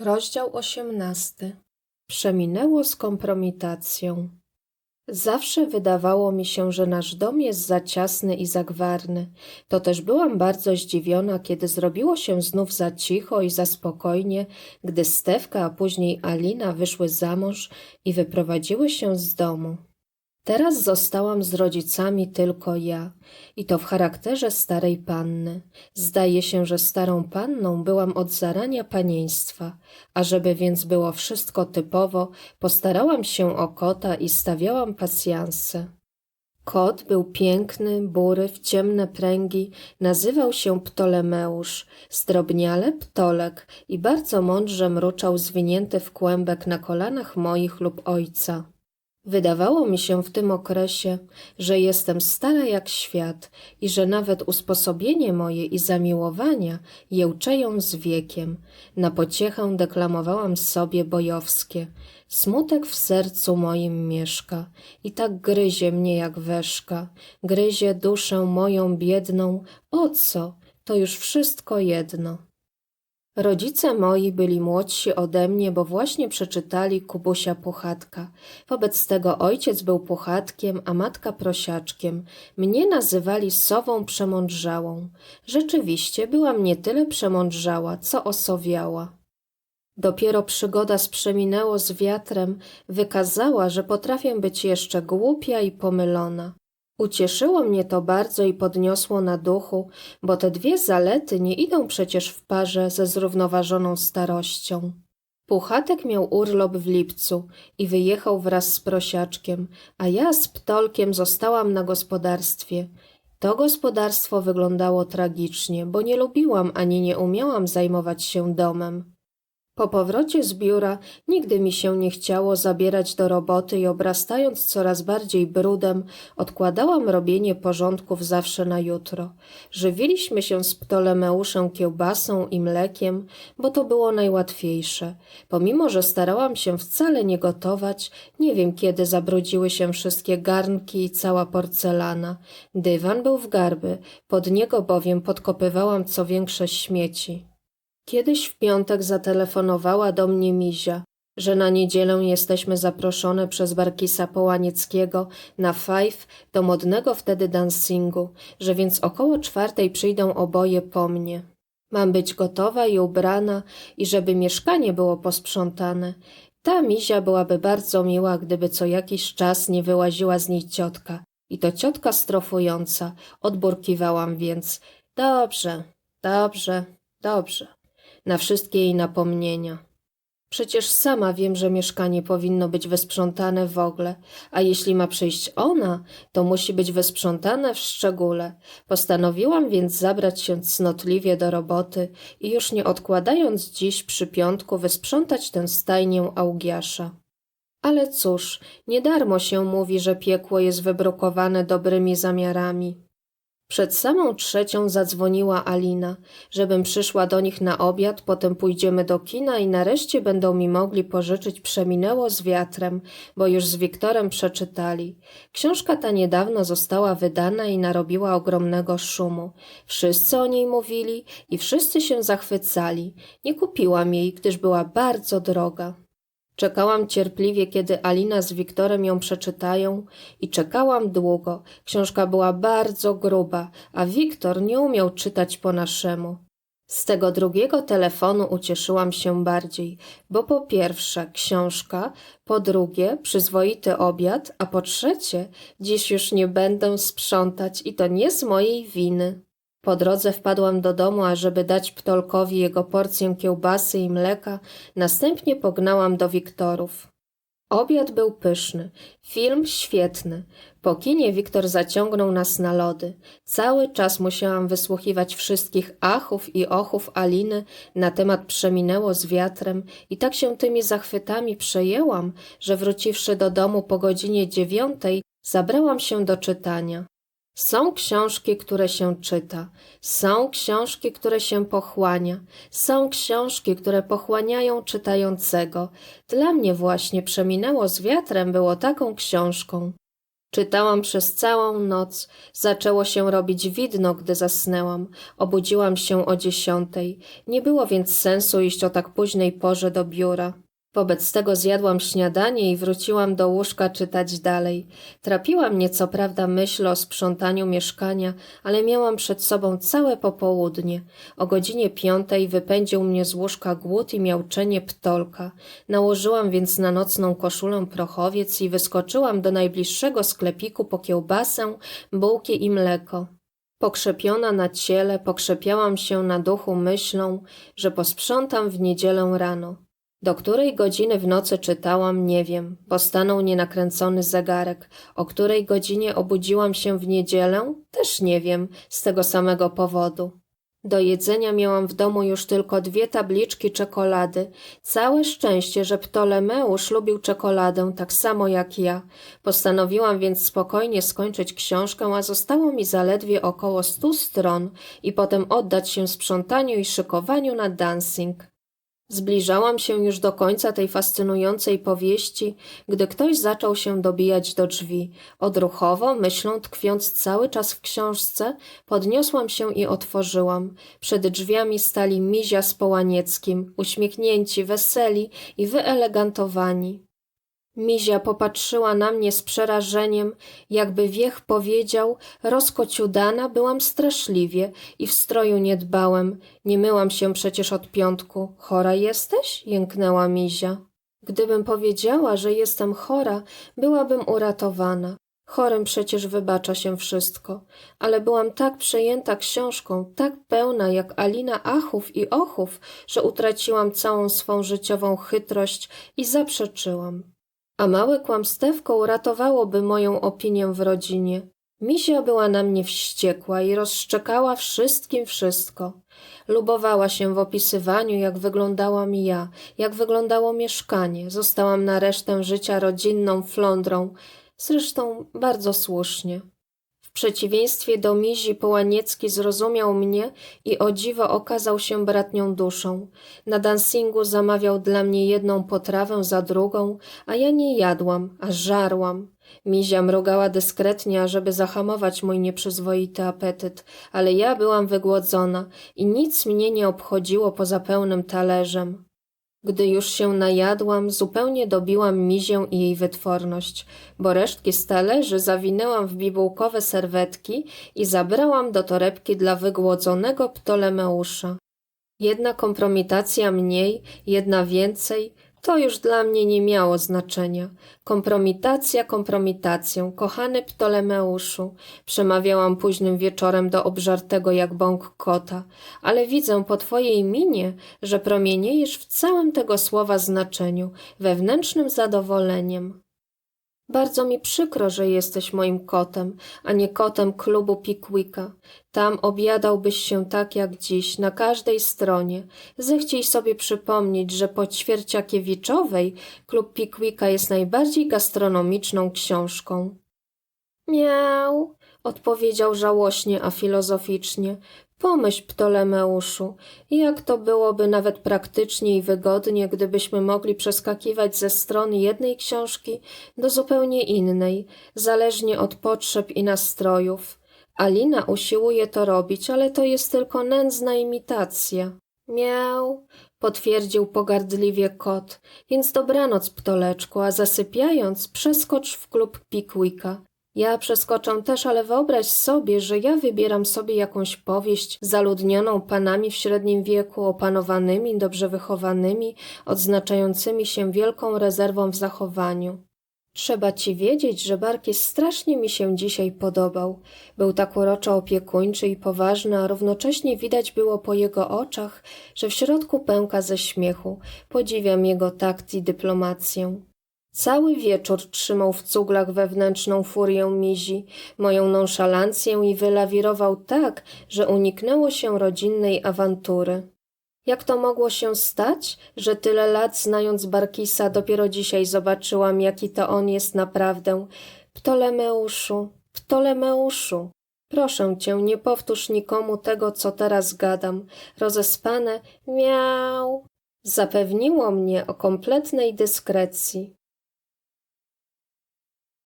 Rozdział osiemnasty. Przeminęło z kompromitacją. Zawsze wydawało mi się, że nasz dom jest za ciasny i za gwarny. To też byłam bardzo zdziwiona, kiedy zrobiło się znów za cicho i za spokojnie, gdy Stewka, a później Alina wyszły za mąż i wyprowadziły się z domu. Teraz zostałam z rodzicami tylko ja, i to w charakterze starej panny. Zdaje się, że starą panną byłam od zarania panieństwa, a żeby więc było wszystko typowo, postarałam się o kota i stawiałam pasjanse. Kot był piękny, bury, w ciemne pręgi, nazywał się Ptolemeusz, zdrobniale Ptolek i bardzo mądrze mruczał zwinięty w kłębek na kolanach moich lub ojca. Wydawało mi się w tym okresie, że jestem stara jak świat i że nawet usposobienie moje i zamiłowania jełczeją z wiekiem. Na pociechę deklamowałam sobie bojowskie. Smutek w sercu moim mieszka i tak gryzie mnie jak weszka. Gryzie duszę moją biedną. O co? To już wszystko jedno. Rodzice moi byli młodsi ode mnie, bo właśnie przeczytali Kubusia Puchatka. Wobec tego ojciec był puchatkiem, a matka prosiaczkiem. Mnie nazywali sową przemądrzałą. Rzeczywiście byłam nie tyle przemądrzała, co osowiała. Dopiero przygoda z przeminęło z wiatrem wykazała, że potrafię być jeszcze głupia i pomylona. Ucieszyło mnie to bardzo i podniosło na duchu, bo te dwie zalety nie idą przecież w parze ze zrównoważoną starością. Puchatek miał urlop w lipcu i wyjechał wraz z prosiaczkiem, a ja z ptolkiem zostałam na gospodarstwie. To gospodarstwo wyglądało tragicznie, bo nie lubiłam ani nie umiałam zajmować się domem. Po powrocie z biura nigdy mi się nie chciało zabierać do roboty i obrastając coraz bardziej brudem, odkładałam robienie porządków zawsze na jutro. Żywiliśmy się z Ptolemeuszem kiełbasą i mlekiem, bo to było najłatwiejsze. Pomimo, że starałam się wcale nie gotować, nie wiem kiedy zabrudziły się wszystkie garnki i cała porcelana. Dywan był w garby, pod niego bowiem podkopywałam co większe śmieci. Kiedyś w piątek zatelefonowała do mnie Mizia, że na niedzielę jesteśmy zaproszone przez Barkisa Połanieckiego na five do modnego wtedy dancingu, że więc około czwartej przyjdą oboje po mnie. Mam być gotowa i ubrana i żeby mieszkanie było posprzątane. Ta Mizia byłaby bardzo miła, gdyby co jakiś czas nie wyłaziła z niej ciotka. I to ciotka strofująca. Odburkiwałam więc. Dobrze, dobrze, dobrze na wszystkie jej napomnienia. Przecież sama wiem, że mieszkanie powinno być wysprzątane w ogóle, a jeśli ma przyjść ona, to musi być wysprzątane w szczególe. Postanowiłam więc zabrać się cnotliwie do roboty i już nie odkładając dziś przy piątku wysprzątać tę stajnię Augiasza. Ale cóż, nie darmo się mówi, że piekło jest wybrukowane dobrymi zamiarami. Przed samą trzecią zadzwoniła Alina, żebym przyszła do nich na obiad, potem pójdziemy do kina i nareszcie będą mi mogli pożyczyć Przeminęło z wiatrem, bo już z Wiktorem przeczytali. Książka ta niedawno została wydana i narobiła ogromnego szumu. Wszyscy o niej mówili i wszyscy się zachwycali. Nie kupiłam jej, gdyż była bardzo droga. Czekałam cierpliwie, kiedy Alina z Wiktorem ją przeczytają i czekałam długo. Książka była bardzo gruba, a Wiktor nie umiał czytać po naszemu. Z tego drugiego telefonu ucieszyłam się bardziej, bo po pierwsze książka, po drugie przyzwoity obiad, a po trzecie dziś już nie będę sprzątać i to nie z mojej winy. Po drodze wpadłam do domu, ażeby dać Ptolkowi jego porcję kiełbasy i mleka, następnie pognałam do Wiktorów. Obiad był pyszny, film świetny. Po kinie Wiktor zaciągnął nas na lody. Cały czas musiałam wysłuchiwać wszystkich achów i ochów Aliny na temat przeminęło z wiatrem i tak się tymi zachwytami przejęłam, że wróciwszy do domu po godzinie dziewiątej, zabrałam się do czytania. Są książki, które się czyta, są książki, które się pochłania, są książki, które pochłaniają czytającego. Dla mnie właśnie przeminęło z wiatrem było taką książką. Czytałam przez całą noc. Zaczęło się robić widno, gdy zasnęłam. Obudziłam się o dziesiątej. Nie było więc sensu iść o tak późnej porze do biura. Wobec tego zjadłam śniadanie i wróciłam do łóżka czytać dalej. Trapiła mnie co prawda myśl o sprzątaniu mieszkania, ale miałam przed sobą całe popołudnie. O godzinie piątej wypędził mnie z łóżka głód i miauczenie ptolka. Nałożyłam więc na nocną koszulę prochowiec i wyskoczyłam do najbliższego sklepiku po kiełbasę, bułki i mleko. Pokrzepiona na ciele, pokrzepiałam się na duchu myślą, że posprzątam w niedzielę rano. Do której godziny w nocy czytałam, nie wiem, bo stanął nienakręcony zegarek. O której godzinie obudziłam się w niedzielę, też nie wiem, z tego samego powodu. Do jedzenia miałam w domu już tylko dwie tabliczki czekolady. Całe szczęście, że Ptolemeusz lubił czekoladę tak samo jak ja. Postanowiłam więc spokojnie skończyć książkę, a zostało mi zaledwie około stu stron i potem oddać się sprzątaniu i szykowaniu na dancing. Zbliżałam się już do końca tej fascynującej powieści, gdy ktoś zaczął się dobijać do drzwi. Odruchowo, myślą tkwiąc cały czas w książce, podniosłam się i otworzyłam. Przed drzwiami stali Mizia z Połanieckim, uśmiechnięci, weseli i wyelegantowani. Mizia popatrzyła na mnie z przerażeniem, jakby wiech powiedział, rozkociudana byłam straszliwie i w stroju nie dbałem, nie myłam się przecież od piątku. Chora jesteś? jęknęła Mizia. Gdybym powiedziała, że jestem chora, byłabym uratowana. Chorym przecież wybacza się wszystko, ale byłam tak przejęta książką, tak pełna jak Alina Achów i Ochów, że utraciłam całą swą życiową chytrość i zaprzeczyłam a małe kłamstewko uratowałoby moją opinię w rodzinie. Misia była na mnie wściekła i rozszczekała wszystkim wszystko. Lubowała się w opisywaniu, jak wyglądałam ja, jak wyglądało mieszkanie. Zostałam na resztę życia rodzinną flądrą, zresztą bardzo słusznie przeciwieństwie do Mizi Połaniecki zrozumiał mnie i o dziwo okazał się bratnią duszą. Na dancingu zamawiał dla mnie jedną potrawę za drugą, a ja nie jadłam, a żarłam. Mizia mrugała dyskretnie, ażeby zahamować mój nieprzyzwoity apetyt, ale ja byłam wygłodzona i nic mnie nie obchodziło poza pełnym talerzem. Gdy już się najadłam, zupełnie dobiłam mizię i jej wytworność, bo resztki z talerzy zawinęłam w bibułkowe serwetki i zabrałam do torebki dla wygłodzonego Ptolemeusza. Jedna kompromitacja mniej, jedna więcej, to już dla mnie nie miało znaczenia. Kompromitacja kompromitacją, kochany Ptolemeuszu, przemawiałam późnym wieczorem do obżartego jak bąk kota, ale widzę po twojej minie, że promieniejesz w całym tego słowa znaczeniu, wewnętrznym zadowoleniem. Bardzo mi przykro, że jesteś moim kotem, a nie kotem klubu Pickwicka. Tam objadałbyś się tak jak dziś, na każdej stronie. Zechciej sobie przypomnieć, że po Ćwierciakiewiczowej klub Pickwicka jest najbardziej gastronomiczną książką. Miał, odpowiedział żałośnie, a filozoficznie. Pomyśl, Ptolemeuszu, jak to byłoby nawet praktycznie i wygodnie, gdybyśmy mogli przeskakiwać ze stron jednej książki do zupełnie innej, zależnie od potrzeb i nastrojów. Alina usiłuje to robić, ale to jest tylko nędzna imitacja. Miał, potwierdził pogardliwie kot, więc dobranoc, ptoleczku, a zasypiając przeskocz w klub Pickwicka. Ja przeskoczę też, ale wyobraź sobie, że ja wybieram sobie jakąś powieść zaludnioną panami w średnim wieku, opanowanymi, dobrze wychowanymi, odznaczającymi się wielką rezerwą w zachowaniu. Trzeba ci wiedzieć, że Barkis strasznie mi się dzisiaj podobał. Był tak uroczo opiekuńczy i poważny, a równocześnie widać było po jego oczach, że w środku pęka ze śmiechu. Podziwiam jego takt i dyplomację. Cały wieczór trzymał w cuglach wewnętrzną furię mizi, moją nonszalancję i wylawirował tak, że uniknęło się rodzinnej awantury. Jak to mogło się stać, że tyle lat znając Barkisa dopiero dzisiaj zobaczyłam, jaki to on jest naprawdę? Ptolemeuszu, Ptolemeuszu, proszę cię, nie powtórz nikomu tego, co teraz gadam. Rozespane miał zapewniło mnie o kompletnej dyskrecji.